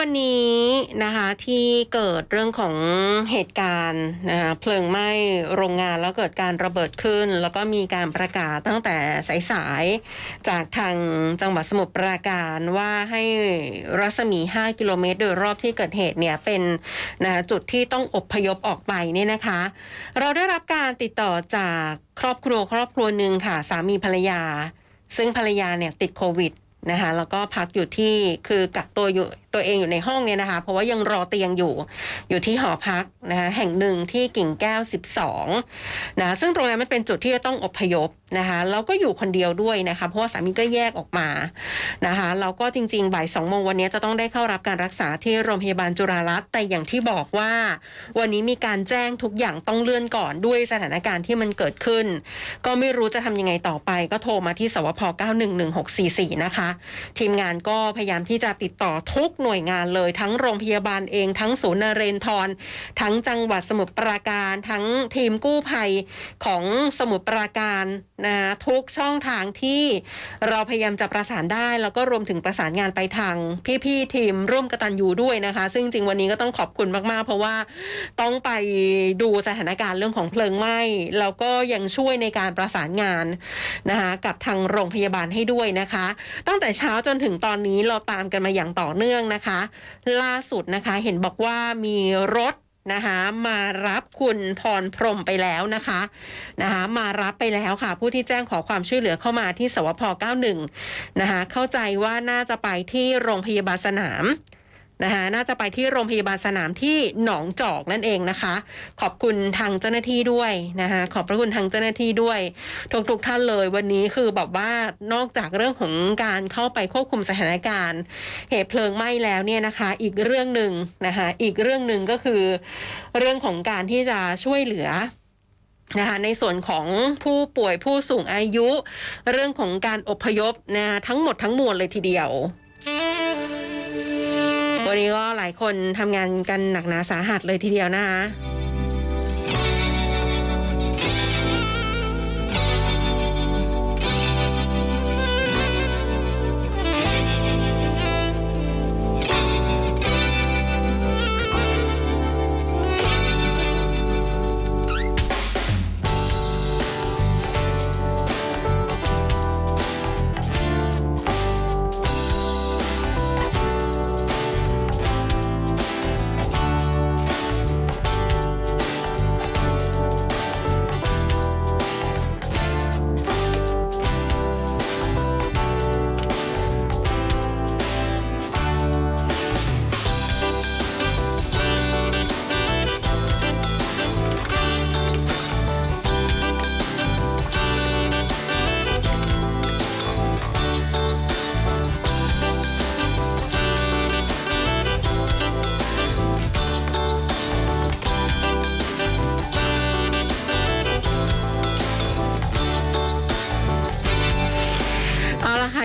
วันนี้นะคะที่เกิดเรื่องของเหตุการณ์นะคะเพลิงไหม้โรงงานแล้วเกิดการระเบิดขึ้น แล้วก็มีการประกาศตั้งแต่สายๆจากทางจังหวัดสมุทรปราการว่าให้รัศมี 5 กิโลเมตร โดยรอบที่เกิดเหตุเนี่ยเป็นนะจุดที่ต้องอบพยพออกไปเนี่ยนะคะ เราได้รับการติดต่อจากครอบครัวครอบครัวหนึ่งค่ะสามีภรรยา ซึ่งภรรยาเนี่ยติดโควิดนะคะแล้วก็พักอยู่ที่คือกักตัวอยู่ ตัวเองอยู่ในห้องเนี่ยนะคะ เพราะว่ายังรอเตียงอยู่อยู่ที่หอพักนะคะแห่งหนึ่งที่กิ่งแก้ว 12นะซึ่งตรงนั้นมันเป็นจุดที่จะต้องอพยพนะคะแล้วก็อยู่คนเดียวด้วยนะคะเพราะว่าสามีก็แยกออกมานะคะแล้วก็จริงๆบ่ายสองโมงวันนี้จะต้องได้เข้ารับการรักษาที่โรงพยาบาลจุฬารัตน์แต่อย่างที่บอกว่า วันนี้มีการแจ้งทุกอย่างต้องเลื่อนก่อนด้วยสถานการณ์ที่มันเกิดขึ้น ก็ไม่รู้จะทำยังไงต่อไป ก็โทรมาที่สวพ 911644 นะคะ ทีมงานก็พยายามที่จะติดต่อทุกหน่วยงานเลย ทั้งโรงพยาบาลเอง ทั้งศูนย์นเรนทร ทั้งจังหวัดสมุทรปราการ ทั้งทีมกู้ภัยของสมุทรปราการนะคะทุกช่องทางที่เราพยายามจะประสานได้ แล้วก็รวมถึงประสานงานไปทางพี่ๆทีมร่วมกตันยูด้วยนะคะ ซึ่งจริงวันนี้ก็ต้องขอบคุณมากๆ เพราะว่าต้องไปดูสถานการณ์เรื่องของเพลิงไหม้แล้วก็ยังช่วยในการประสานงานนะคะกับทางโรงพยาบาลให้ด้วยนะคะ ตั้งแต่เช้าจนถึงตอนนี้เราตามกันมาอย่างต่อเนื่องนะคะ ล่าสุดนะคะเห็นบอกว่ามีรถนะคะมารับคุณพรพรมไปแล้วนะคะนะคะมารับไปแล้วค่ะ ผู้ที่แจ้งขอความช่วยเหลือเข้ามาที่สวพ91นะคะเข้าใจว่าน่าจะไปที่โรงพยาบาลสนาม นะคะน่าจะไปที่โรงพยาบาลสนามที่หนองจอกนั่นเองนะคะ ขอบคุณทางเจ้าหน้าที่ด้วยนะคะขอบพระคุณทางเจ้าหน้าที่ด้วยทุกๆท่านเลยวันนี้คือแบบว่านอกจากเรื่องของการเข้าไปควบคุมสถานการณ์ เหตุเพลิงไหม้แล้วเนี่ยนะคะ อีกเรื่องหนึ่งนะคะอีกเรื่องหนึ่งก็คือ เรื่องของการที่จะช่วยเหลือนะคะในส่วนของผู้ป่วยผู้สูงอายุ เรื่องของการอพยพนะทั้งหมดทั้งมวลเลยทีเดียว วันนี้ก็หลายคนทำงานกันหนักหนาสาหัสเลยทีเดียวนะคะ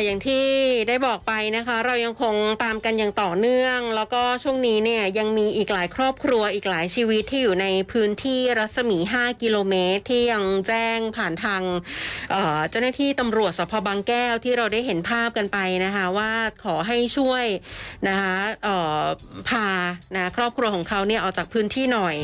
อย่างที่ ได้บอกไปนะคะ เรายังคงตามกันอย่างต่อเนื่อง แล้วก็ช่วงนี้เนี่ยยังมีอีกหลายครอบครัวอีกหลายชีวิตที่อยู่ในพื้นที่รัศมี 5 กิโลเมตร ที่ยังแจ้งผ่านทางเเจ้าหน้าที่ตำรวจสพบางแก้วที่เราได้เห็นภาพกันไปนะคะ ว่าขอให้ช่วยนะคะพานะครอบครัวของเขาเนี่ยออกจากพื้นที่หน่อย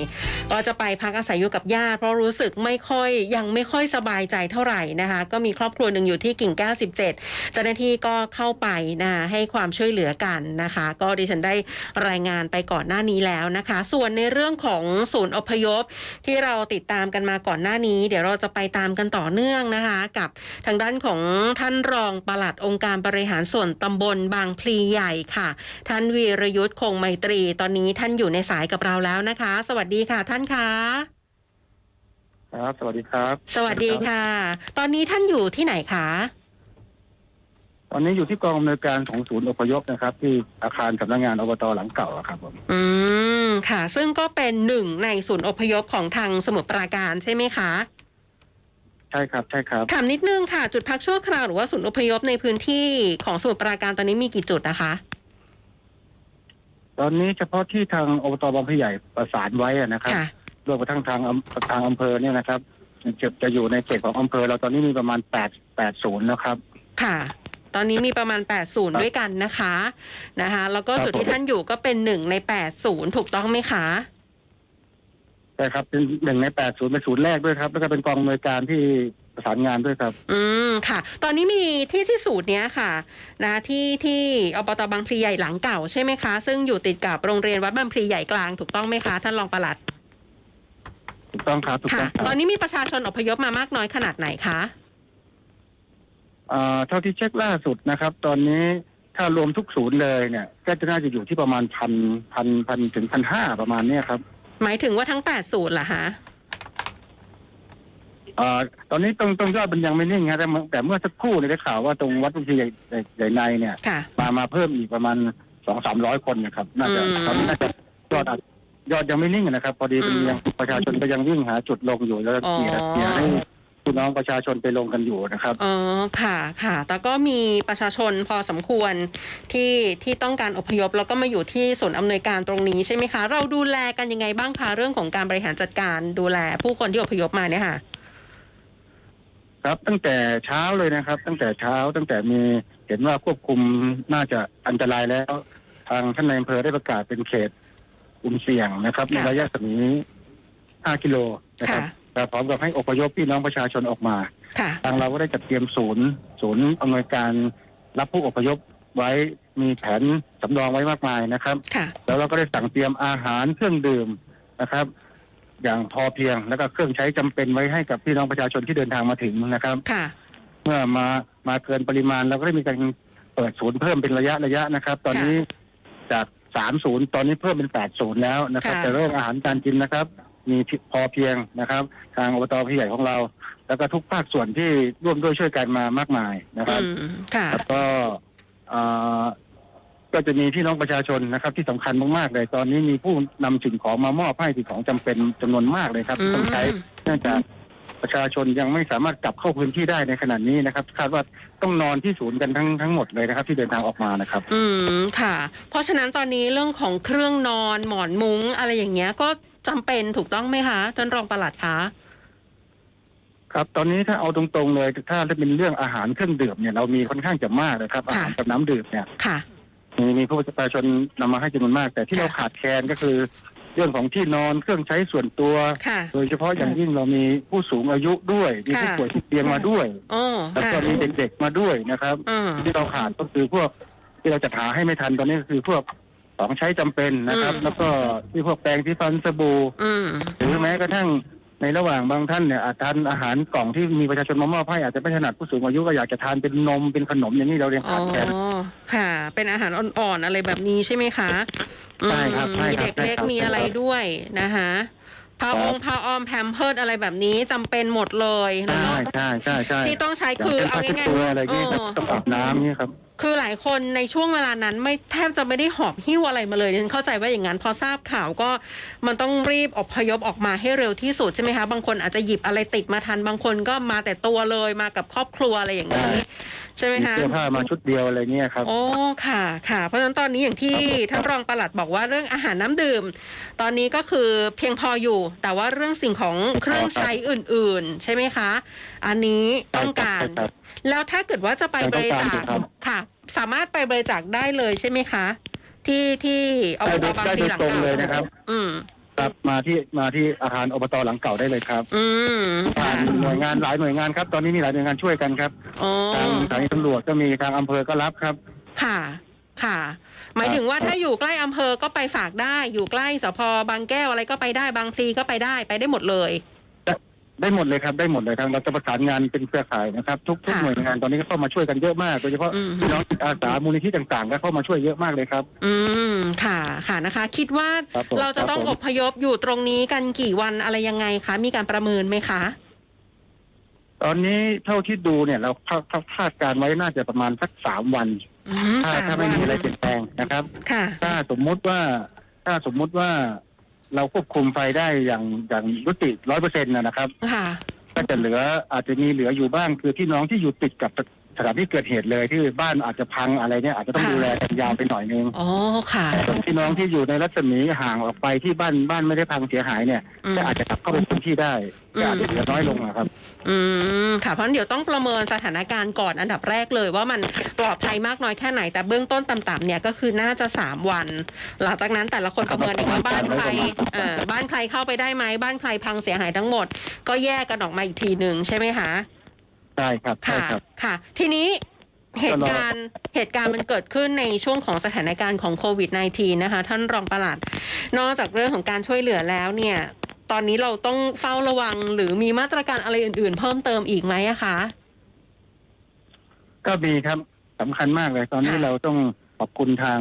ก็จะไปพักอาศัยอยู่กับญาติเพราะรู้สึกไม่ค่อยยังไม่ค่อยสบายใจเท่าไหร่นะคะ ก็มีครอบครัวหนึ่งอยู่ที่กิ่งแก้ว17เจ้าหน้าที่ก็เข้าไปนะคะให้ความช่วยเหลือกันนะคะ ก็ดิฉันได้รายงานไปก่อนหน้านี้แล้วนะคะ ส่วนในเรื่องของศูนย์อพยพที่เราติดตามกันมาก่อนหน้านี้ เดี๋ยวเราจะไปตามกันต่อเนื่องนะคะ กับทางด้านของท่านรองปลัดองค์การบริหารส่วนตำบลบางพลีใหญ่ค่ะ ท่านวีรยุทธ์คงไมตรี ตอนนี้ท่านอยู่ในสายกับเราแล้วนะคะ สวัสดีค่ะท่านคะครับ สวัสดีครับ สวัสดีค่ะ ตอนนี้ท่านอยู่ที่ไหนคะ ตอนนี้อยู่ที่กองอำนวยการของศูนย์อพยพนะครับ ที่อาคารสำนักงานอบตหลังเก่าอะครับผมอืมค่ะ ซึ่งก็เป็นหนึ่งในศูนย์อพยพของทางสมุทรปราการใช่ไหมคะใช่ครับใช่ครับถามนิดนึงค่ะ จุดพักชั่วคราวหรือว่าศูนย์อพยพในพื้นที่ของสมุทรปราการตอนนี้มีกี่จุดนะคะ ตอนนี้เฉพาะที่ทางอบตบางพลีใหญ่ประสานไว้อะนะครับค่ะ รวมกระทั่งทางอำทางอำเภอเนี่ยนะครับจะจะอยู่ในเขตของอำเภอ เราตอนนี้มีประมาณแปดแปดศูนย์แล้วครับ ค่ะ ตอนนี้มีประมาณ8ศูนย์ครับด้วยกันนะคะนะคะ แล้วก็ครับจุดที่ผมท่านอยู่ก็เป็นหนึ่งใน8ศูนย์ถูกต้องไหมคะใช่ครับเป็นหนึ่งในแปดศูนย์เป็นศูนย์แรกด้วยครับ แล้วก็เป็นกองอำนวยการที่ประสานงานด้วยครับ อืม ค่ะ ตอนนี้มีที่ที่สูตรเนี้ยค่ะ นะที่ที่อบตบางพลีใหญ่หลังเก่าใช่ไหมคะ ซึ่งอยู่ติดกับโรงเรียนวัดบางพลีใหญ่กลางถูกต้องไหมคะท่านรองปลัด ถูกต้องครับถูกค่ะต้องคตอรันบนี้มีประชาชนอพยพมามากน้อยขนาดไหนคะอ่า เท่าที่เช็คล่าสุดนะครับ ตอนนี้ถ้ารวมทุกศูนย์เลยเนี่ยก็จะน่าจะอยู่ที่ประมาณพันพันพันถึงพันห้าประมาณเนี้ยครับ หมายถึงว่าทั้ง8ศูนย์เหรอคะอ่าตอนนี้ตรงตรงยอดมันยังไม่นิ่งครับแต่เมื่อแต่เมื่อสักครู่เนี่ยได้ข่าวว่าตรงวัดบางพลีใหญ่ใหญ่ใหญ่ในเนี่ย ค่ะ มามาเพิ่มอีกประมาณสองสามร้อยคนนะครับ น่าจะอืมตอนนี้น่าจะยอดอาจยอดยังไม่นิ่งนะครับ พอดีเป็นอืมยังประชาชนก็ยังวิ่งหาจุดลงอยู่แล้วอ๋อเกียร์เกียร์ให้ พี่น้องประชาชนไปลงกันอยู่นะครับอ๋อค่ะค่ะ แต่ก็มีประชาชนพอสมควรที่ที่ต้องการอพยพแล้วก็มาอยู่ที่ศูนย์อำนวยการตรงนี้ใช่ไหมคะ เราดูแลกันยังไงบ้างคะเรื่องของการบริหารจัดการดูแลผู้คนที่อพยพมาเนี่ยค่ะ ครับตั้งแต่เช้าเลยนะครับ ตั้งแต่เช้าตั้งแต่มีเห็นว่าควบคุมน่าจะอันตรายแล้ว ทางท่านนายอำเภอได้ประกาศเป็นเขตกลุ่มเสี่ยงนะครับ ในค่ะระยะสมี5กิโลนะครับค่ะ แต่พร้อมกับให้อพยพพี่น้องประชาชนออกมา ค่ะ ทางเราก็ได้จัดเตรียมศูนย์ ศูนย์อำนวยการรับผู้อพยพไว้มีแผนสำรองไว้มากมายนะครับ ค่ะ แล้วเราก็ได้สั่งเตรียมอาหารเครื่องดื่มนะครับ อย่างพอเพียงแล้วก็เครื่องใช้จำเป็นไว้ให้กับพี่น้องประชาชนที่เดินทางมาถึงนะครับ ค่ะ เมื่อมามาเกินปริมาณเราก็ได้มีการเปิดศูนย์เพิ่มเป็นระยะระยะนะครับ ตอนนี้จากสามศูนย์ตอนนี้เพิ่มเป็นแปดศูนย์แล้วนะครับ ค่ะ แต่เรื่องอาหารการกินนะครับ มีพอเพียงนะครับ ทางอบตพี่ใหญ่ของเรา แล้วก็ทุกภาคส่วนที่ร่วมด้วยช่วยกันมามากมายนะครับอืมค่ะแล้วก็อ่าก็จะมีพี่น้องประชาชนนะครับ ที่สำคัญมากๆเลย ตอนนี้มีผู้นำสิ่งของมามอบให้สิ่งของจำเป็นจำนวนมากเลยครับอืที่มต้องใช้เนื่องจากประชาชนยังไม่สามารถกลับเข้าพื้นที่ได้ในขณะนี้นะครับ คาดว่าต้องนอนที่ศูนย์กันทั้งทั้งหมดเลยนะครับ ที่เดินทางออกมานะครับ อืมค่ะ เพราะฉะนั้นตอนนี้เรื่องของเครื่องนอนหมอนมุ้งอะไรอย่างเงี้ยก็ จำเป็นถูกต้องไหมคะท่านรองปลัดคะครับตอนนี้ถ้าเอาตรงๆเลยถ้าเป็นเรื่องอาหารเครื่องดื่มเนี่ยเรามีค่อนข้างจะมากเลยครับ อาหารกับน้ำดื่มเนี่ยค่ะมีมีผู้ประชาชนนำมาให้จำนวนมาก แต่ที่ค่ะเราขาดแคลนก็คือ เรื่องของที่นอนเครื่องใช้ส่วนตัวค่ะโดยเฉพาะอย่างยิ่งเรามีผู้สูงอายุด้วย มีผู้ค่ะป่วยติดเตียงมาด้วยโอ้แล้วค่ะก็มีเด็กๆมาด้วยนะครับอืมที่เราขาดก็คือพวกที่เราจะหาให้ไม่ทันตอนนี้ก็คือพวก ของใช้จำเป็นนะครับ อืม แล้วก็ที่พวกแปรงที่ฟันสบู่อืม หรือแม้กระทั่งในระหว่างบางท่านเนี่ยอาจทานอาหารกล่องที่มีประชาชนมามอบให้อาจจะไม่ถนัดผู้สูงอายุก็อยากจะทานเป็นนมเป็นขนมอย่างนี้เราเรียนอ๋ขาอ ดแคลน ค่ะ เป็นอาหารอ่อนๆ อะไรแบบนี้ใช่ไหมคะอืมใช่ครับใช่มีครับเด็กเล็กใช่ครับมีอะไรด้วยนะคะผ้าคอรับงผ้าอ้อมแพมเพิร์ดอะไรแบบนี้จำเป็นหมดเลยแล้วใช่ก็ใช่ใช่ใช่ที่ต้องใช้อย่างคือเช่นเอาผ้าเช็ดง่ายตัวอะไรๆเงี้ยครับเออต้องอาบน้ำเนี่ยครับ คือหลายคนในช่วงเวลานั้นไม่แทบจะไม่ได้หอบหิ้วอะไรมาเลยฉันเข้าใจว่าอย่างนั้นพอทราบข่าวก็มันต้องรีบอพยพออกมาให้เร็วที่สุดใช่ไหมคะบางคนอาจจะหยิบอะไรติดมาทันบางคนก็มาแต่ตัวเลยมากับครอบครัวอะไรอย่างนี้ ใช่ไหมมีคะเสื้อผ้ามาชุดเดียวอะไรเงี้ยครับโอ้ค่ะค่ะ เพราะฉะนั้นตอนนี้อย่างที่ครับผมท่านรองปลัดบอกว่าเรื่องอาหารน้ำดื่ม ตอนนี้ก็คือเพียงพออยู่ แต่ว่าเรื่องสิ่งของเครื่องใช้อื่น ๆ ใช่ไหมคะ อันนี้ต้องการใช่ครับแล้วถ้าเกิดว่าจะไปยังบต้องริการจาอยู่คครับค่ะ สามารถไปบริจาคได้เลยใช่ไหมคะ ที่ที่อบได้ตโดยบางได้พลีโดยหลังตรงเก่าเลยนะครับ อืมครับมาที่มาที่อาคารอบตหลังเก่าได้เลยครับ อืมทาค่ะงหน่วยงานหลายหน่วยงานครับ ตอนนี้มีหลายหน่วยงานช่วยกันครับอ๋อทางสถานีตำรวจก็มีทางอำเภอก็รับครับ ค่ะ ค่ะ หมายถึงว่าครับถ้าอยู่ใกล้อำเภอก็ไปฝากได้ อยู่ใกล้สพบางแก้วอะไรก็ไปได้บางพลีก็ไปได้ไปได้หมดเลย ได้หมดเลยครับได้หมดเลยทางเราจะประสานงานเป็นเครือข่ายนะครับ ทุกทุกค่ะหน่วยงานตอนนี้ก็เข้ามาช่วยกันเยอะมากโดยเฉพาะอืมพี่น้องจิตอาสามูลนิธิต่างๆ ก็เข้ามาช่วยเยอะมากเลยครับ อืมค่ะค่ะนะคะ คิดว่าครับผมเราจะต้องครับอผม พยพอยู่ตรงนี้กันกี่วันอะไรยังไงคะมีการประเมินไหมคะ ตอนนี้เท่าที่ดูเนี่ยเราคาดคาดการณ์ไว้น่าจะประมาณสักสามวันอืมถ้าสามถ้าไม่วันมีอะไรเปลี่ยนแปลงนะครับ ค่ะ ถ้าสมมุติว่าถ้าสมมุติว่า เราควบคุมไฟได้อย่างอย่างยุติร้อยเปอร์เซ็นต์นะครับ ค่ะ ก็จะเหลืออาจจะมีเหลืออยู่บ้างคือที่น้องที่อยู่ติดกับ สถานที่เกิดเหตุเลยที่บ้านอาจจะพังอะไรเนี่ยอาจจะต้องค่ะ ดูแลกันยาวไปหน่อยนึงอ๋อค่ะ ส่วนพี่น้องที่อยู่ในรัศมีห่างออกไปที่บ้านบ้านไม่ได้พังเสียหายเนี่ยอืม ก็อาจจะกลับเข้าไปพื้นที่ได้อืมก็อาจจะเหลือน้อยลงนะครับ อืมค่ะเพราะฉะนั้นเดี๋ยวต้องประเมินสถานการณ์ก่อนอันดับแรกเลย ว่ามันปลอดภัยมากน้อยแค่ไหน แต่เบื้องต้นต่ำๆเนี่ยก็คือน่าจะสามวัน หลังจากนั้นแต่ละคนประเมินเองว่าบ้านใครเอ่อบ้านใครเข้าไปได้ไหมบ้านใครพังเสียหายทั้งหมด ก็แยกกันออกมาอีกทีหนึ่งใช่ไหมคะ ใช่ครับใช่ค่ะครับ ค่ะ ทีนี้เหตุการณ์เหตุการณ์มันเกิดขึ้นในช่วงของสถานการณ์ของโควิด -19 นะคะ ท่านรองปลัด นอกจากเรื่องของการช่วยเหลือแล้วเนี่ย ตอนนี้เราต้องเฝ้าระวังหรือมีมาตรการอะไรอื่น ๆ เพิ่มเติมอีกไหมอะคะ ก็มีครับสำคัญมากเลย ตอนนี้ค่ะเราต้องขอบคุณทาง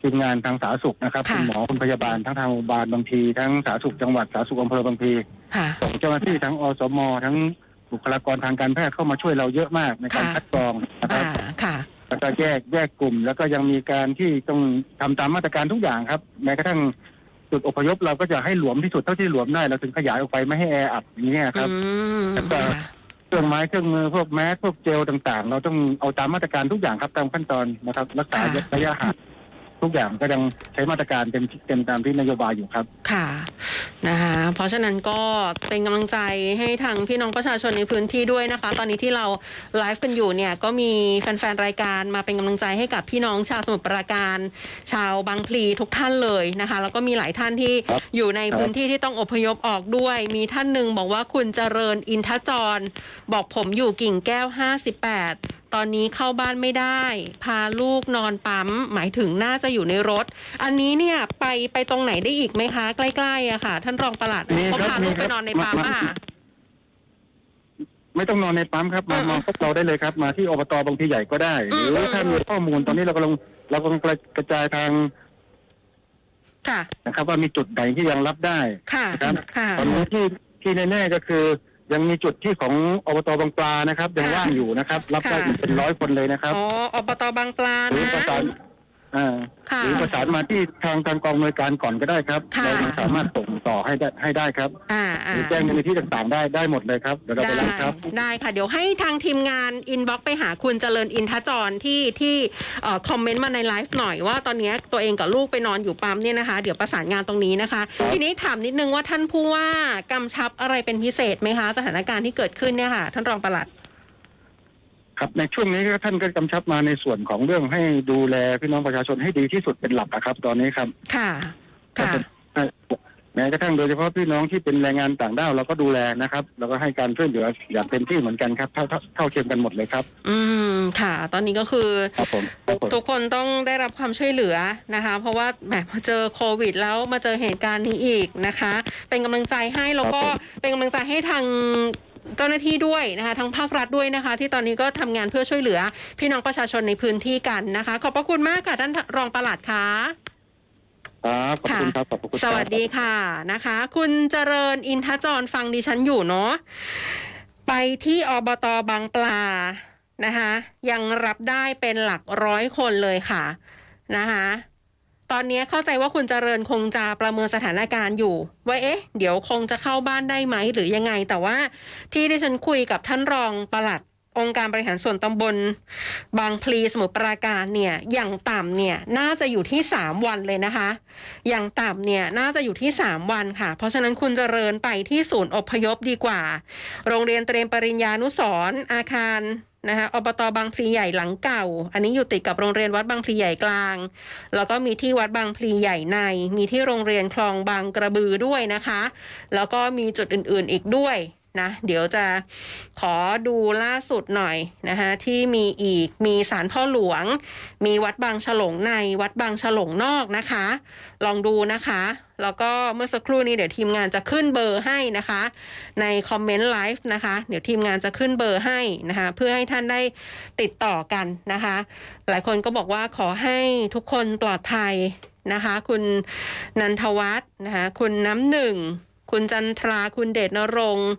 ทีมงานทางสาธารณสุขนะครับค่ะ คุณหมอคุณพยาบาลทั้งทางโรงพยาบาลบางทีทั้งสาธารณสุขจังหวัดสาธารณสุขอำเภอบางทีค่ะ ส่งเจ้าหน้าที่ทั้งอสมทั้ง บุคลากรทางการแพทย์เข้ามาช่วยเราเยอะมากในการค่ะ คัดกรองนะคอ่ารับค่ะ แล้วก็แยกแยกกลุ่ม แล้วก็ยังมีการที่ต้องทำตามมาตรการทุกอย่างครับ แม้กระทั่งจุดอพยพเราก็จะให้หลวมที่สุดเท่าที่หลวมได้เราถึงขยายออกไปไม่ให้แออัดอย่างนี้ยครับอืมแล้วก็ ค่ะเครื่องไม้เครื่องมือพวกแมสพวกเจลต่างๆ เราต้องเอาตามมาตรการทุกอย่างครับตามขั้นตอนนะครับรักษาค่ะระยะห่าง ทุกอย่างก็ยังใช้มาตรการเต็มเต็มตามที่นโยบายอยู่ครับค่ะนะคะเพราะฉะนั้นก็เป็นกำลังใจให้ทางพี่น้องประชาชนในพื้นที่ด้วยนะคะ ตอนนี้ที่เราไลฟ์กันอยู่เนี่ยก็มีแฟนๆรายการมาเป็นกำลังใจให้กับพี่น้องชาวสมุทรปราการ ชาวบางพลีทุกท่านเลยนะคะ แล้วก็มีหลายท่านที่อยู่ในพื้นที่ที่ต้องอพยพออกด้วย มีท่านหนึ่งบอกว่าคุณเจริญอินทจร บอกผมอยู่กิ่งแก้ว 58 ตอนนี้เข้าบ้านไม่ได้ พาลูกนอนปั๊ม หมายถึงน่าจะอยู่ในรถ อันนี้เนี่ยไปไปตรงไหนได้อีกไหมคะ ใกล้ๆอะค่ะ ท่านรองปลัดมีเขาครับพาลูกมีคไปรับนอนในปั๊มมา อะไม่ต้องนอนในปั๊มครับมาอืมมาพบเราได้เลยครับ มาที่อบตบางพลีใหญ่ก็ได้อืมหรือว่าถ้ามีข้อมูลตอนนี้เรากำลังเรากำลังกระจายทางค่ะ นะครับ ว่ามีจุดไหนที่ยังรับได้ ค่ะครับ ค่ะ ตอนนี้ที่ที่แน่ๆก็คือ ยังมีจุดที่ของอบตบางปลานะครับยังค่ะว่างอยู่นะครับ รับได้ค่ะอีกเป็นร้อยคนเลยนะครับอ๋ออบตบางปลาหรือนะประสาน อ่าค่ะ หรือประสานมาที่ทางทางกองอำนวยการก่อนก็ได้ครับค่ะ เรายังสามารถส่งต่อให้ได้ให้ได้ครับอ่าหอ่า รือแจ้งมูลนิธิต่างๆได้ได้หมดเลยครับเดี๋ยวเราไปได้รับครับ ได้ค่ะ เดี๋ยวให้ทางทีมงานอินบ็อกไปหาคุณเจริญอินทจรที่ที่เอ่อคอมเมนต์มาในไลฟ์หน่อยว่าตอนนี้ตัวเองกับลูกไปนอนอยู่ปั๊มเนี่ยนะคะ เดี๋ยวประสานงานตรงนี้นะคะ ครับ ทีนี้ถามนิดนึงว่าท่านผู้ว่ากำชับอะไรเป็นพิเศษไหมคะ สถานการณ์ที่เกิดขึ้นเนี่ยค่ะ ท่านรองปลัด ครับในช่วงนี้ก็ท่านก็กำชับมาในส่วนของเรื่องให้ดูแลพี่น้องประชาชนให้ดีที่สุดเป็นหลักนะครับ ตอนนี้ครับค่ะ ค่ะ แม้กระทั่งโดยเฉพาะพี่น้องที่เป็นแรงงานต่างด้าวเราก็ดูแลนะครับแล้วก็ให้การช่วยเหลืออย่างเต็มที่เหมือนกันครับเท่าเท่าเท่าเทียมกันหมดเลยครับ อืมค่ะ ตอนนี้ก็คือ ครับผมครับผม ทุกคนต้องได้รับความช่วยเหลือนะคะ เพราะว่าแหมพอเจอโควิดแล้วมาเจอเหตุการณ์นี้อีกนะคะ เป็นกำลังใจให้แล้วก็เป็นกำลังใจให้ทาง เจ้าหน้าที่ด้วยนะคะทั้งภาครัฐด้วยนะคะ ที่ตอนนี้ก็ทำงานเพื่อช่วยเหลือ พี่น้องประชาชนในพื้นที่กันนะคะ ขอบพระคุณมากค่ะท่านรองปลัดค่ะครับขอบคุณครับขอบคุณครับสวัสดีค่ะนะคะ คุณเจริญอินทจรฟังดิฉันอยู่เนาะไปที่อบตบางปลานะคะ ยังรับได้เป็นหลักร้อยคนเลยค่ะนะคะ ตอนนี้เข้าใจว่าคุณเจริญคงจะประเมินสถานการณ์อยู่ ว่าเอ๊ะ เดี๋ยวคงจะเข้าบ้านได้ไหมหรือยังไง แต่ว่าที่ดิฉันคุยกับท่านรองปลัดองค์การบริหารส่วนตำบล บางพลีสมุทรปราการเนี่ยอย่างต่ำเนี่ยน่าจะอยู่ที่ 3 วันเลยนะคะ อย่างต่ำเนี่ยน่าจะอยู่ที่ 3 วันค่ะ เพราะฉะนั้นคุณเจริญไปที่ศูนย์อพยพดีกว่า โรงเรียนเตรียมปริญญานุสรอาคาร นะคะอบตบางพลีใหญ่หลังเก่า อันนี้อยู่ติดกับโรงเรียนวัดบางพลีใหญ่กลาง แล้วก็มีที่วัดบางพลีใหญ่ใน มีที่โรงเรียนคลองบางกระบือด้วยนะคะ แล้วก็มีจุดอื่นๆอีกด้วย นะเดี๋ยวจะขอดูล่าสุดหน่อยนะคะที่มีอีกมีศาลพ่อหลวง มีวัดบางฉลงในวัดบางฉลงนอกนะคะ ลองดูนะคะ แล้วก็เมื่อสักครู่นี้เดี๋ยวทีมงานจะขึ้นเบอร์ให้นะคะ ในคอมเมนต์ไลฟ์นะคะ เดี๋ยวทีมงานจะขึ้นเบอร์ให้นะคะเพื่อให้ท่านได้ติดต่อกันนะคะ หลายคนก็บอกว่าขอให้ทุกคนปลอดภัยนะคะ คุณนันทวัฒน์นะคะคุณน้ำหนึ่ง คุณจันทรา คุณเดชนรงค์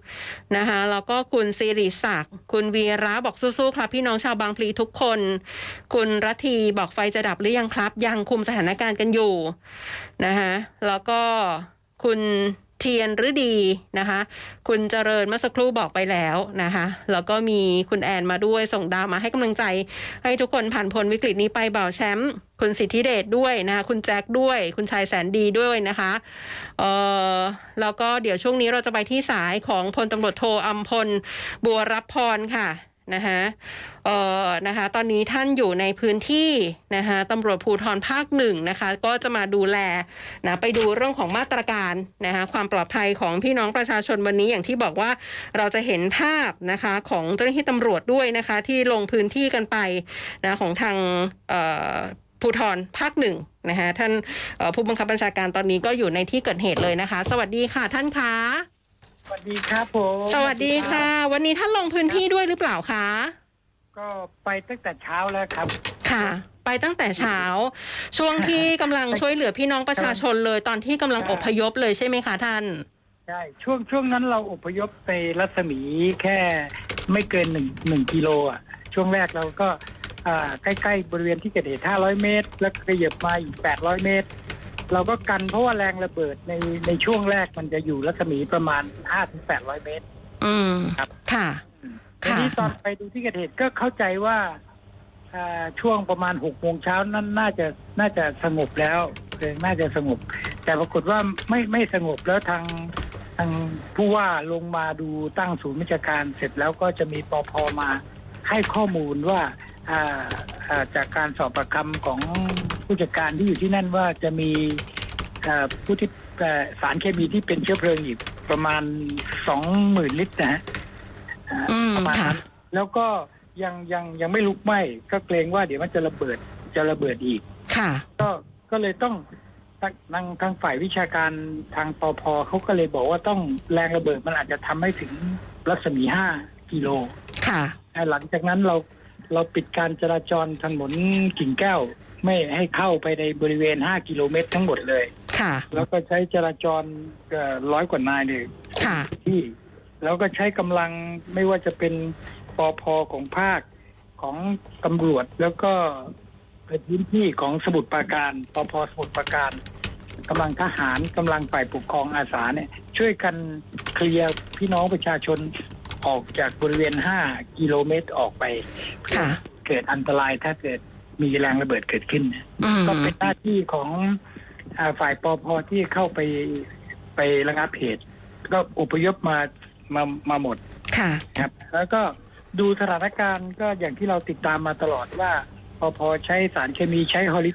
นะคะ แล้วก็คุณสิริศักดิ์ คุณวีระบอกสู้ๆครับ พี่น้องชาวบางพลีทุกคน คุณรัตีบอกไฟจะดับหรือยังครับ ยังคุมสถานการณ์กันอยู่นะคะแล้วก็คุณเทียนฤดีนะคะ คุณเจริญเมื่อสักครู่บอกไปแล้วนะคะ แล้วก็มีคุณแอนมาด้วยส่งดาวมาให้กำลังใจ ให้ทุกคนผ่านพ้นวิกฤตนี้ไปเบ่าแชมป์ คุณสิทธิเดชด้วยนะคะคุณแจ็คด้วย คุณชายแสนดีด้วยนะคะเอ่อแล้วก็เดี๋ยวช่วงนี้เราจะไปที่สายของพลตำรวจโทอัมพลบัวรับพรค่ะนะคะเอ่อนะคะตอนนี้ท่านอยู่ในพื้นที่นะคะตำรวจภูธรภาคหนึ่งนะคะก็จะมาดูแลนะไปดูเรื่องของมาตรการนะคะความปลอดภัยของพี่น้องประชาชนวันนี้อย่างที่บอกว่าเราจะเห็นภาพนะคะของเจ้าหน้าที่ตำรวจด้วยนะคะที่ลงพื้นที่กันไปนะของทางเอ่อ ภูธรภาคหนึ่งนะคะท่านเอ่อผู้บังคับบัญชาการตอนนี้ก็อยู่ในที่เกิดเหตุเลยนะคะ สวัสดีค่ะท่านคะสวัสดีครับผมสวัสดีค่ะ วันนี้ท่านลงพื้นที่ด้วยหรือเปล่าคะก็ไปตั้งแต่เช้าแล้วครับ ค่ะ ไปตั้งแต่เช้า ช่วงที่กำลังช่วยเหลือพี่น้องประชาชนเลยตอนที่กำลังอพยพเลยใช่ไหมคะท่านใช่ช่วงช่วงนั้นเราอพยพไปรัศมีแค่ไม่เกินหนึ่งหนึ่งกิโลอะ ช่วงแรกเราก็อ่าใกล้ ๆ บริเวณที่เกิดเหตุ 500 เมตร แล้วขยับมาอีก 800 เมตร เราก็กันเพราะว่าแรงระเบิดในในช่วงแรกมันจะอยู่รัศมีประมาณ 5-800 เมตร อืมครับ ค่ะทีนี้ตอนไปดูที่เกิดเหตุก็เข้าใจว่าอ่าช่วงประมาณหกโมงเช้านั้นน่าจะน่าจะสงบแล้วเพลิงน่าจะสงบ แต่ปรากฏว่าไม่ไม่สงบแล้วทางทางผู้ว่าลงมาดูตั้งศูนย์วิชาการเสร็จแล้วก็จะมีปอพมา ให้ข้อมูลว่าอ่าอ่าจากการสอบประคำของผู้จัดการที่อยู่ที่นั่นว่าจะมีอ่าผู้ที่เอ่อสารเคมีที่เป็นเชื้อเพลิงอีกประมาณสองหมื่นลิตรนะฮะอ่าอืมประมาณค่ะนั้นแล้วก็ยังยังยังไม่ลุกไหม้ก็เกรงว่าเดี๋ยวมันจะระเบิดจะระเบิดอีก ค่ะ ก็ก็เลยต้องทางทางทางฝ่ายวิชาการทางปอพเขาก็เลยบอกว่าต้องแรงระเบิดมันอาจจะทำให้ถึงรัศมีห้ากิโล ค่ะแต่หลังจากนั้นเราเราปิดการจราจรถนนกิ่งแก้ว ไม่ให้เข้าไปในบริเวณ 5 กิโลเมตรทั้งหมดเลย ค่ะ แล้วก็ใช้จราจรร้อยกว่านายเลยค่ะที่ แล้วก็ใช้กำลังไม่ว่าจะเป็นปอพของภาคของตำรวจแล้วก็เป็นพื้นที่ของสมุทรปราการปอพสมุทรปราการกำลังทหารกำลังฝ่ายปกครองอาสาเนี่ย ช่วยกันเคลียร์พี่น้องประชาชน ออกจากบริเวณ 5 กิโลเมตรออกไปเพื่อค่ะ เกิดอันตรายถ้าเกิดมีแรงระเบิดเกิดขึ้น อืมก็เป็นหน้าที่ของอาฝ่ายปอพที่เข้าไปไประงับเหตุ ก็อพยพมามามาหมด ค่ะ ครับแล้วก็ดูสถานการณ์ก็อย่างที่เราติดตามมาตลอดว่าปอพใช้สารเคมีใช้เฮลิ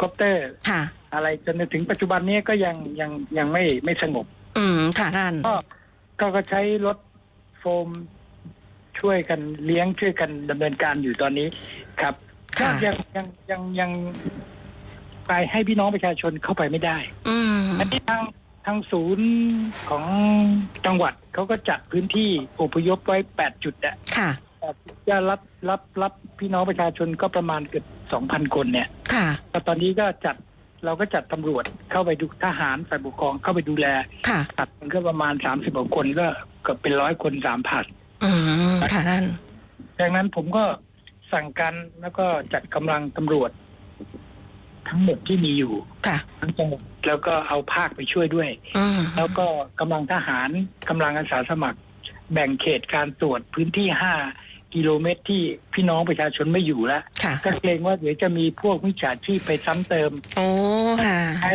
คอปเตอร์ ค่ะ อะไรจนถึงปัจจุบันนี้ก็ยังยังยังไม่ไม่สงบ อืม ค่ะท่าน ก็ก็ก็ใช้รถโฟม ช่วยกันเลี้ยงช่วยกันดำเนินการอยู่ตอนนี้ครับก็ค่ะ ยังยังยังยังไปให้พี่น้องประชาชนเข้าไปไม่ได้ อืมอันนี้ทางทางศูนย์ของจังหวัดเขาก็จัดพื้นที่อพยพไว้แปดจุดอะ ค่ะ จะรับรับรับพี่น้องประชาชนก็ประมาณเกือบสองพันคนเนี่ยค่ะ แต่ตอนนี้ก็จัดเราก็จัดตำรวจเข้าไปดูทหารฝ่ายปกครองเข้าไปดูแลค่ะ ตัดมันก็ประมาณสามสิบกว่าคนก็เกือบเป็นร้อยคนสามพันอืมค่ะท่านดังนั้นผมก็สั่งการแล้วก็จัดกำลังตำรวจ ทั้งหมดที่มีอยู่ ค่ะ ทั้งจังหวัดแล้วก็เอาภาคไปช่วยด้วย อืมแล้วก็กำลังทหารกำลังอาสาสมัคร แบ่งเขตการตรวจพื้นที่ห้ากิโลเมตรที่พี่น้องประชาชนไม่อยู่แล้วค่ะ ก็เกรงว่าเดี๋ยวจะมีพวกมิจฉาชีพไปซ้ำเติม โอ้ค่ะ ใช้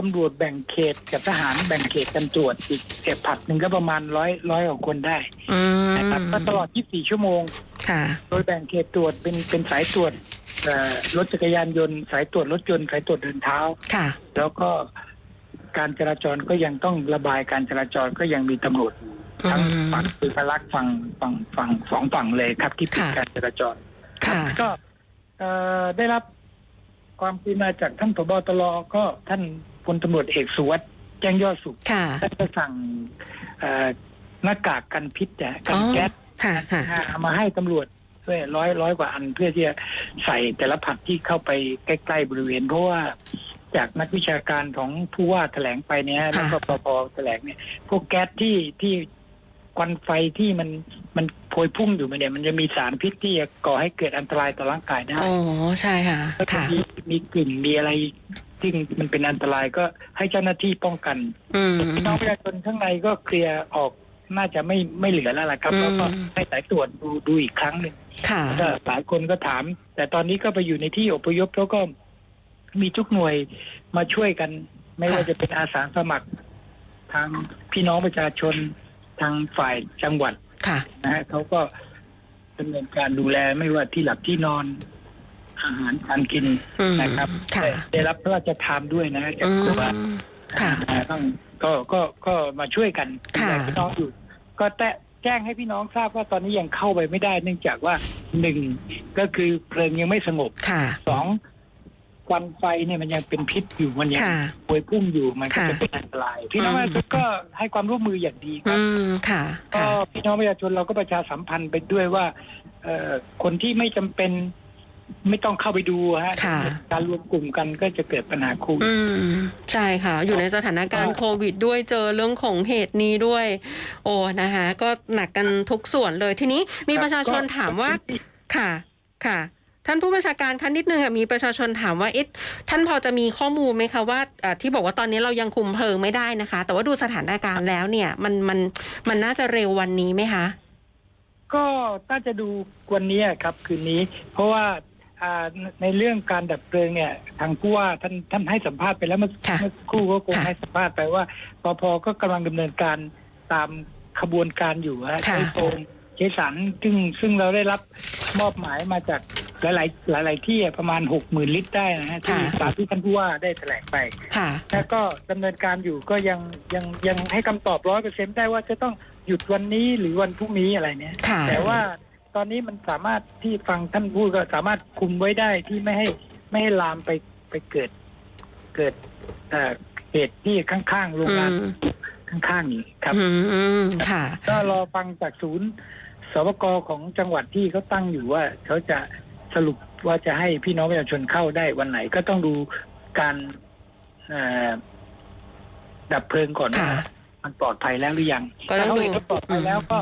ตำรวจแบ่งเขตกับทหารแบ่งเขตกันตรวจอีกเก็บผัดหนึ่งก็ประมาณร้อยร้อยกว่าคนได้อืมนะครับก็ตลอด 24 ชั่วโมง ค่ะโดยแบ่งเขตตรวจเป็นเป็นสายตรวจเอ่อรถจักรยานยนต์ สายตรวจรถยนต์สายตรวจเดินเท้า ค่ะ แล้วก็การจราจรก็ยังต้องระบายการจราจรก็ยังมีตำรวจอยู่ทั้งอืมฝั่งคือพลักษณ์ฝั่งฝั่งฝั่งสองฝั่งเลยครับที่ปิดค่ะ การจราจร ค่ะ ก็เอ่อได้รับความกรุณาจากท่านผบตรก็ท่าน พลตำรวจเอกสุวัสด์แจ้งยอดสุขค่ะท่านก็สั่งเอ่อหน้ากากกันพิษนะกันอ๋อแก๊สค่ะค่ะเอามาให้ตำรวจด้วยร้อยร้อยกว่าอันเพื่อที่จะใส่แต่ละผัดที่เข้าไปใกล้ ๆ บริเวณ เพราะว่าจากนักวิชาการของผู้ว่าแถลงไปเนี่ยแล้วก็ปปแถลงเนี่ย พวกแก๊สที่ที่ควันไฟที่มันมันโพยพุ่งอยู่เนี่ยมันจะมีสารพิษที่จะก่อให้เกิดอันตรายต่อร่างกายได้โอ้ใช่ค่ะแล้วก็ค่ะ มีมีกลิ่นมีอะไร ซึ่งมันเป็นอันตรายก็ให้เจ้าหน้าที่ป้องกันอืม พี่น้องประชาชนข้างในก็เคลียร์ออกน่าจะไม่ไม่เหลือแล้วล่ะครับอืม แล้วก็ให้สายตรวจดูดูอีกครั้งหนึ่งค่ะ ก็หลายคนก็ถาม แต่ตอนนี้ก็ไปอยู่ในที่อพยพแล้วก็มีทุกหน่วยมาช่วยกัน ไม่ว่าค่ะ จะเป็นอาสาสมัคร ทางพี่น้องประชาชนทางฝ่ายจังหวัด ค่ะ นะฮะเขาก็ดำเนินการดูแลไม่ว่าที่หลับที่นอน อาหารการกินอืมนะครับค่ะ ได้ได้รับพระราชทานด้วยนะฮะจากอืครูบา มค่ะ อ่าต้องก็ก็ก็มาช่วยกันดูค่ะ แลพี่น้องอยู่ ก็แตะแจ้งให้พี่น้องทราบว่าตอนนี้ยังเข้าไปไม่ได้ เนื่องจากว่าหนึ่งก็คือเพลิงยังไม่สงบค่ะ สองควันไฟเนี่ยมันยังเป็นพิษอยู่มันยังค่ะปวยพุ่งอยู่มันก็ค่ะจะเป็นอันตราย พี่น้องอืปมระชาชนก็ให้ความร่วมมืออย่างดีครับอืมค่ะก็ค่ะ พี่น้องประชาชนเราก็ประชาสัมพันธ์ไปด้วยว่าเอ่อคนที่ไม่จำเป็น ไม่ต้องเข้าไปดูฮะ ค่ะ การรวมกลุ่มกันก็จะเกิดปัญหาคู่อืมใช่ค่ะ อยู่ในสถานการณ์ก็โควิดด้วยเจอเรื่องของเหตุนี้ด้วย โอ้นะคะก็หนักกันทุกส่วนเลยทีนี้มีประชาชนถามว่า ค่ะ ค่ะ ท่านผู้บัญชาการคะนิดนึงค่ะมีประชาชนถามว่าเอ๊ะท่านพอจะมีข้อมูลไหมคะว่าเอ่อที่บอกว่าตอนนี้เรายังคุมเพลิงไม่ได้นะคะ แต่ว่าดูสถานการณ์แล้วเนี่ย มันมันมันน่าจะเร็ววันนี้ไหมคะ ก็น่าจะดูวันนี้ครับคืนนี้ เพราะว่าอ่า ในเรื่องการดับเพลิงเนี่ยทางผู้ว่าท่านท่านให้สัมภาษณ์ไปแล้วเมื่อค่ะเมื่อสักครู่ก็คงค่ะให้สัมภาษณ์ไปว่าปพก็กำลังดำเนินการตามขบวนการอยู่ฮะค่ะ ใช้โฟมใช้สารซึ่งซึ่งเราได้รับมอบหมายมาจากหลายๆหลาย ๆ ที่อะประมาณหกหมื่นลิตรได้นะฮะที่ค่ะ สาธุท่านผู้ว่าได้แถลงไป ค่ะ แล้วก็ดำเนินการอยู่ก็ยังยังยังให้คำตอบร้อยเปอร์เซ็นได้ว่าจะต้องหยุดวันนี้หรือวันพรุ่งนี้อะไรเนี่ยค่ะ แต่ว่า ตอนนี้มันสามารถที่ฟังท่านพูดก็สามารถคุมไว้ได้ที่ไม่ให้ไม่ให้ลามไปไปเกิด เกิดเอ่อเหตุที่ข้างๆโรงอืงานมข้างๆนี้ครับ อืมค่ะ ก็รอฟังจากศูนย์สบกของจังหวัดที่เขาตั้งอยู่ว่าเขาจะสรุปว่าจะให้พี่น้องประชาชนเข้าได้วันไหน ก็ต้องดูการเอ่อดับเพลิงก่อนว่าค่ะ มันปลอดภัยแล้วหรือยังก็ต้อถ้างเขาดูเห็นว่าปลอดภัยแล้วก็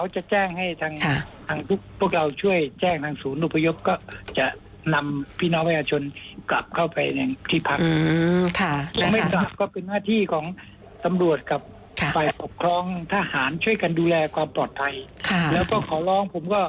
เขาจะแจ้งให้ทางค่ะ ทางทุกพวกเราช่วยแจ้งทางศูนย์อพยพก็จะนำพี่น้องประชาชนกลับเข้าไปในที่พักอืม ค่ะยันะงไม่คะกลับก็เป็นหน้าที่ของตำรวจกับค่ะ ฝ่ายปกครองทหารช่วยกันดูแลความปลอดภัย ค่ะ แล้วก็ขอร้องผมก็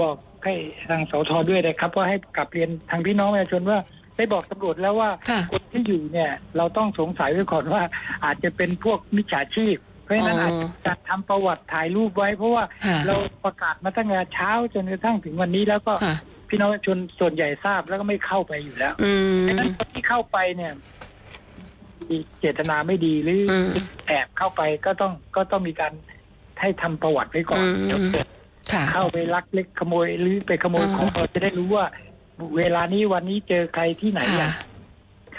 บอกให้ทางสทด้วยนะครับ ว่าให้กลับเรียนทางพี่น้องประชาชนว่าได้บอกตำรวจแล้วว่าค่ะ คนที่อยู่เนี่ย เราต้องสงสัยไว้ก่อนว่าอาจจะเป็นพวกมิจฉาชีพ เพราะฉะนั้นอ๋อออาจจะทำประวัติถ่ายรูปไว้ เพราะว่าค่ะ เราประกาศมาตั้งแต่เช้าจนกระทั่งถึงวันนี้แล้วก็ค่ะ พี่น้องประชาชนส่วนใหญ่ทราบแล้วก็ไม่เข้าไปอยู่แล้วอืม ดังนั้นคนที่เข้าไปเนี่ยมีเจตนาไม่ดีหรืออมแอบเข้าไปก็ต้องก็ต้องมีการให้ทำประวัติไว้ก่อนอืม เดี๋ยวเกิดค่ะ เข้าไปลักเล็กขโมยหรือไปขโมยอืมของเราจะได้รู้ว่า เวลานี้วันนี้เจอใครที่ไหนอค่ะ ย่าง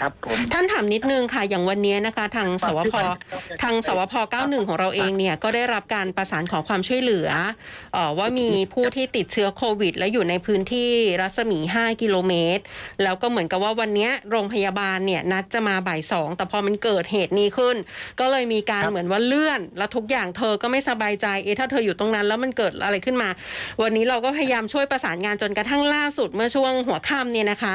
ครับผมท่านถามนิดนึงค่ะ อย่างวันนี้นะคะ ทางสวพทางสวพ91 ของเราเองเนี่ยก็ได้รับการประสานขอความช่วยเหลือเออว่ามีผู้ที่ติดเชื้อโควิด และอยู่ในพื้นที่รัศมี 5 กิโลเมตร แล้วก็เหมือนกับว่าวันเนี้ยโรงพยาบาลเนี่ยนัดจะมาบ่ายสองแต่พอมันเกิดเหตุนี้ขึ้น ก็เลยมีการครับเหมือนว่าเลื่อน แล้วทุกอย่างเธอก็ไม่สบายใจเอะถ้าเธออยู่ตรงนั้น แล้วมันเกิดอะไรขึ้นมา วันนี้เราก็พยายามช่วยประสานงานจนกระทั่งล่าสุดเมื่อช่วงหัวค่ำเนี่ยนะคะ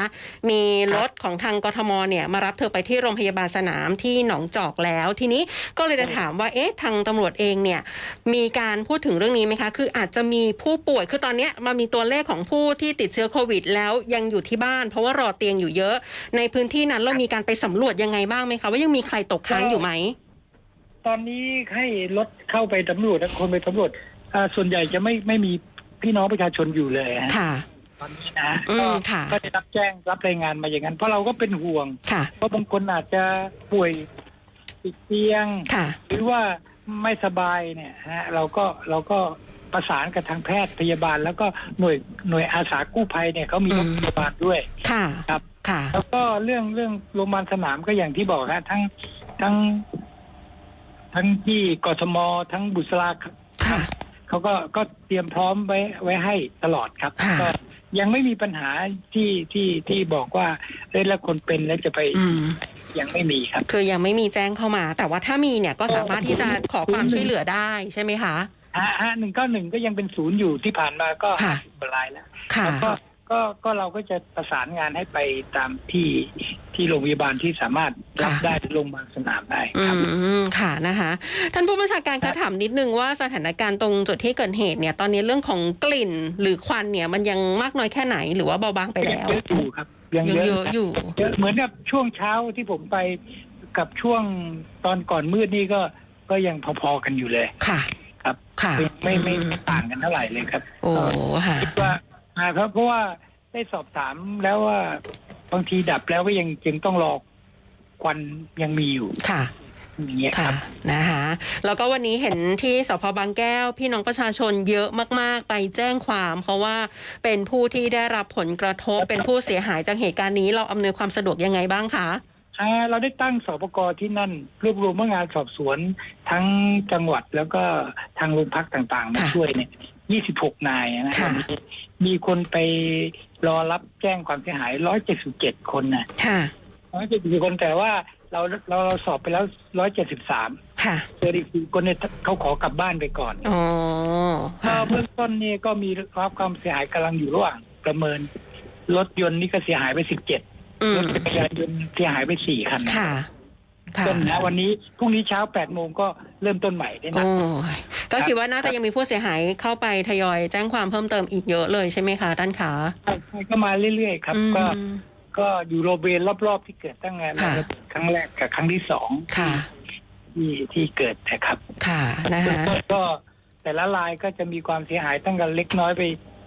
มีรถของทางกทมเนี่ยมารับเธอไปที่โรงพยาบาลสนามที่หนองจอกแล้ว ทีนี้ก็เลยจะถามว่าเอ๊ะทางตำรวจเองเนี่ยมีการพูดถึงเรื่องนี้ไหมคะ คืออาจจะมีผู้ป่วยคือตอนเนี้ยมันมีตัวเลขของผู้ที่ติดเชื้อโควิด แล้วยังอยู่ที่บ้าน เพราะว่ารอเตียงอยู่เยอะ ในพื้นที่นั้นเรามีการไปสำรวจยังไงบ้างไหมคะว่ายังมีใครตกค้างอยู่ไหมตอนนี้ให้รถเข้าไปตำรวจและคนไปตำรวจอ่าส่วนใหญ่จะไม่ไม่มีพี่น้องประชาชนอยู่เลยฮะค่ะต อนนี้นะอืก็มค่ะก็ได้รับแจ้งรับรายงานมาอย่างนั้น เพราะเราก็เป็นห่วงค่ะเพราะบางคนอาจจะป่วยติดเตียงค่ะหรือว่าไม่สบายเนี่ยฮะเราก็เราก็ประสานกับทางแพทย์พยาบาล แล้วก็หน่วยหน่วยอาสากู้ภัยเนี่ยเขามีรถอืมพยาบาลด้วยค่ะครับค่ะแล้วก็เรื่องเรื่องโรงพยาบาลสนามก็อย่างที่บอกฮะทั้งทั้งทั้งที่กทมทั้งบุษราค่ะ เขาก็ก็เตรียมพร้อมไว้ไว้ให้ตลอดครับค่ะ ก็ยังไม่มีปัญหาที่ที่ที่บอกว่าเอ้ยแล้วคนเป็นแล้วจะไปอืม ยังไม่มีครับ คือยังไม่มีแจ้งเข้ามา แต่ว่าถ้ามีเนี่ยก็สามารถที่จะขอความช่วยเหลือได้ใช่ไหมคะ ฮะฮะหนึ่งเก้าหนึ่งก็ยังเป็นศูนย์อยู่ที่ผ่านมาก็ค่ะ สิบกว่ารายแล้วค่ะ แล้วก็ ก็ก็เราก็จะประสานงานให้ไปตามที่ที่โรงพยาบาลที่สามารถรับค่ะได้หรือโรงพยาบาลสนามได้อืครับมค่ะนะคะ ท่านผู้บัญชาการครัคะบถามนิดนึงว่าสถานการณ์ตรงจุดที่เกิดเหตุเนี่ย ตอนนี้เรื่องของกลิ่นหรือควันเนี่ยมันยังมากน้อยแค่ไหนหรือว่าเบาบางไปแล้วเยอะอยู่ครับยังยังเยเยอะอะนะอยู่เยอะเหมือนกับช่วงเช้าที่ผมไปกับช่วงตอนก่อนมืดนี่ก็ก็ยังพอๆกันอยู่เลยค่ะ ครับค่ะไม่ไม่ไม่ต่างกันเท่าไหร่เลยครับโอ้ค่ะคิดว่า อ่าครับเพราะว่าได้สอบถามแล้วว่าบางทีดับแล้วก็ยังยังต้องรอควันยังมีอยู่ค่ะ อย่างเงี้ยคค่ะรับ นะคะแล้วก็วันนี้เห็นที่สพบางแก้ว พี่น้องประชาชนเยอะมาก ๆ ไปแจ้งความ เพราะว่าเป็นผู้ที่ได้รับผลกระทบเป็นผู้เสียหายจากเหตุการณ์นี้เราอำนวยความสะดวกยังไงบ้างคะ อ่าเราได้ตั้งสปกที่นั่นรวบรวมพนักงานสอบสวนทั้งจังหวัดแล้วก็ทางโรงพักต่างๆ มาค่ะช่วยเนี่ย 26 นายนะครับค่ะ มีมีคนไปรอรับแจ้งความเสียหาย177คนนะค่ะ177คนแต่ว่าเราเราเราสอบไปแล้ว173ค่ะเจออีกสี่คนเนี่ยเขาขอกลับบ้านไปก่อนอ๋อก็ค่ะเบื้องต้นนี่ก็มีรับความเสียหายกำลังอยู่ระหว่างประเมิน รถยนต์นี่ก็เสียหายไป17อืรมถจักรยานยนต์เสียหายไป4คันนะค่ะ ค่ะต้นนะวันนี้พรุ่งนี้เช้า8โมงก็เริ่มต้นใหม่ได้นะโอ้ยก็คิดว่าน่าจะยังมีผู้เสียหายเข้าไปทยอยแจ้งความเพิ่มเติมอีกเยอะเลยใช่ไหมคะด้านขาใช่ใช่ก็มาเรื่อยๆครับอืมก็ ก็อยู่โรเบนรอบๆที่เกิดตั้งแต่ค่ะครั้งแรกกับครั้งที่สองค่ะที่ที่เกิดนะครับ ค่ะนะคะก็ก็แต่ละรายก็จะมีความเสียหายตั้งแต่เล็กน้อยไป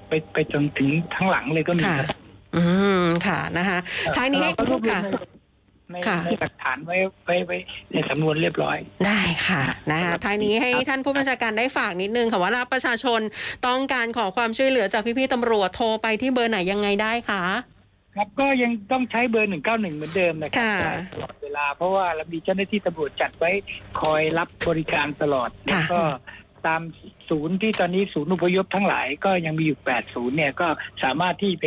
ไปไปจนถึงทั้งหลังเลยก็มีค่ะครับอืมค่ะนะคะท้ายนี้ให้เราก็รวบรวมค่ะ ในในค่ะ ในหลักฐานไว้ไว้ไว้ในสำนวนเรียบร้อย ได้ค่ะนะคะท้ายนี้ให้ท่านผู้บัญชาการได้ฝากนิดนึงค่ะว่าถ้าประชาชนต้องการขอความช่วยเหลือจากพี่ๆตำรวจโทรไปที่เบอร์ไหนยังไงได้คะ ครับก็ยังต้องใช้เบอร์หนึ่งเก้าหนึ่งเหมือนเดิมนะครัค่ะได้ตลอดเวลาเพราะว่าเรามีเจ้าหน้าที่ตำรวจจัดไว้คอยรับบริการตลอดแล้วก็ตามศูนย์ที่ตอนนี้ศูนย์อพยพทั้งหลายก็ยังมีอยู่แปดศูนย์เนี่ยก็สามารถที่ไป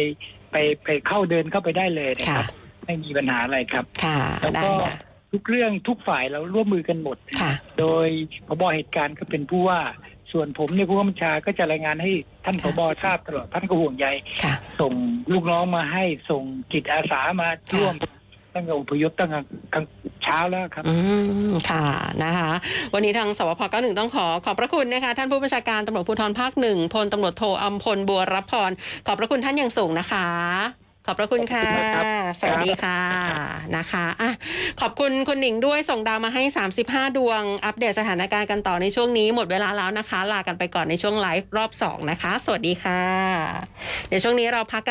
ไปไปเข้าเดินเข้าไปได้เลยนะคค่ะ รับ ไม่มีปัญหาอะไรครับ ค่ะแล้วได้ก็ค่ะทุกเรื่องทุกฝ่ายเราร่วมมือกันหมด ค่ะโดยพบเหตุการณ์ก็เป็นผู้ว่า ส่วนผมเนี่ยผู้บัญชาก็จะรายงานให้ท่านพบทราบตลอดท่านก็ห่วงใย ค่ะ ส่งลูกน้องมาให้ส่งจิตอาสามาร่วมตั้งแต่อพยพตั้งแต่กลางเช้าแล้วครับ อืม ค่ะ นะคะ วันนี้ทางสวพก็หนึ่งต้องขอขอบพระคุณนะคะ ท่านผู้บัญชาการตำรวจภูธรภาคหนึ่งพลตำรวจโทอัมพลบัวรับพร ขอบพระคุณท่านอย่างสูงนะคะข อบพระคุณค่ะขอบคุณมากครับสวัสดีค่ะนะคะอะขอบคุณคุณหนิงด้วยส่งดาวมาให้ 35 ดวง อัปเดตสถานการณ์กันต่อในช่วงนี้ หมดเวลาแล้วนะคะ ลากันไปก่อนในช่วงไลฟ์รอบ 2 นะคะ สวัสดีค่ะ เดี๋ยวช่วงนี้เราพักกัน